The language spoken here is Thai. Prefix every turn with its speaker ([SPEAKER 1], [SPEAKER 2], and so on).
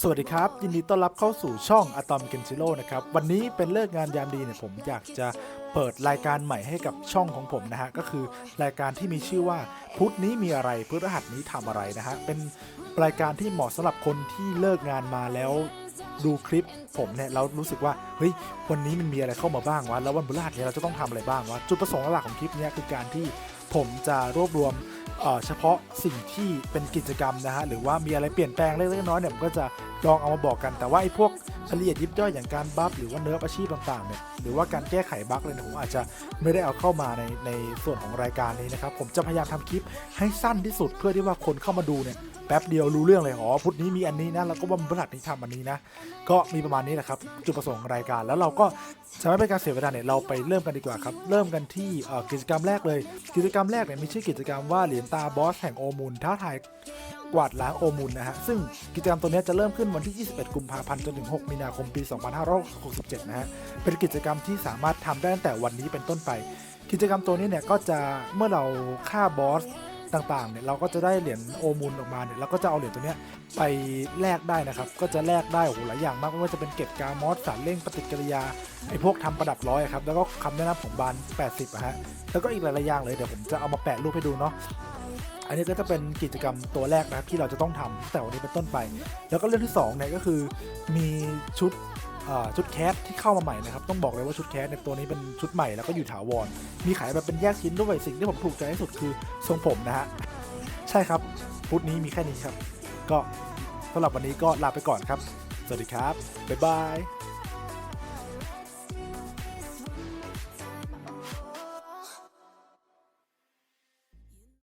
[SPEAKER 1] สวัสดีครับ ยินดีต้อนรับเข้าสู่ช่องอะตอมเกนซิโ o นะครับ วันนี้เป็นเลิกงานยามดีเนี่ยผมอยากจะเปิดรายการใหม่ให้กับช่องของผมนะฮะ ก็คือรายการที่มีชื่อว่าพุธนี้มีอะไรพฤหัสนี้ทำอะไรนะฮะ เป็นรายการที่เหมาะสำหรับคนที่เลิกงานมาแล้ว ดูคลิปผมเนี่ยเรารู้สึกว่าเฮ้ยวันนี้มันมีอะไรเข้ามาบ้างวะแล้ววันพฤหัสเนี่ยเราจะต้องทำอะไรบ้างวะจุดประสงค์หลักของคลิปเนี้ยคือการที่ผมจะรวบรวมเฉพาะสิ่งที่เป็นกิจกรรมนะฮะหรือว่ามีอะไรเปลี่ยนแปลงเล็กๆน้อยๆเนี่ยผมก็จะลองเอามาบอกกันแต่ว่าไอ้พวกละเอียดยิบย่อยอย่างการบัฟหรือว่าเนื้ออาชีพต่างๆเนี่ยหรือว่าการแก้ไขบั๊กเลยนี่ยผมอาจจะไม่ได้เอาเข้ามาในในส่วนของรายการนี้นะครับ ผมจะพยายามทำคลิปให้สั้นที่สุดเพื่อที่ว่าคนเข้ามาดูเนี่ยแป๊บเดียวรู้เรื่องเลยอ๋อพุธนี้มีอันนี้นะแล้วก็วันพฤหัสนี้ทำอันนี้นะก็มีประมาณนี้แหละครับจุดประสงค์รายการแล้วเราก็จะไม่เป็นการเสียเวลาเนี่ยเราไปเริ่มกันดีกว่าครับเริ่มกันที่กิจกรรมแรกเลย กิจกรรมแรกเนี่ยมีชื่อกิจกรรมว่าเหรียญตาบอสแห่งโอมูลท้าทายกวาดล้างโอมูลนะฮะซึ่งกิจกรรมตัวนี้จะเริ่มขึ้นวันที่ 21 กุมภาพันธ์จนถึง 6 มีนาคมปี 2567 นะฮะเป็นกิจกรรมที่สามารถทำได้ตั้งแต่วันนี้เป็นต้นไป กิจกรรมตัวนี้เนี่ยก็จะเมื่อเราฆ่าบอสต่างๆเนี่ยเราก็จะได้เหรียญโอมูลออกมาเนี่ยเราก็จะเอาเหรียญตัวเนี้ยไปแลกได้นะครับ ก็จะแลกได้โอ้โหหลายอย่างมากไม่ว่าจะเป็นเกตการมอสสารเร่งปฏิกิริยาไอ้พวกทำประดับร้อยครับแล้วก็คำแนะนำของบาน 80อะฮะแล้วก็อีกหลายๆอย่างเลยเดี๋ยวผมจะเอามาแปะรูปให้ดูเนาะอันนี้ก็จะเป็นกิจกรรมตัวแรกนะครับที่เราจะต้องทำตั้งแต่วันนี้เป็นต้นไป แล้วก็เรื่องที่2เนี่ยก็คือมีชุด ชุดแคสที่เข้ามาใหม่นะครับ ต้องบอกเลยว่าชุดแคสในตัวนี้เป็นชุดใหม่แล้วก็อยู่ถาวร มีขายแบบเป็นแยกชิ้นด้วยสิ่งที่ผมถูกใจที่สุดคือทรงผมนะฮะ ใช่ครับพุธนี้มีแค่นี้ครับ ก็สำหรับวันนี้ก็ลาไปก่อนครับ สวัสดีครับ บ๊ายบาย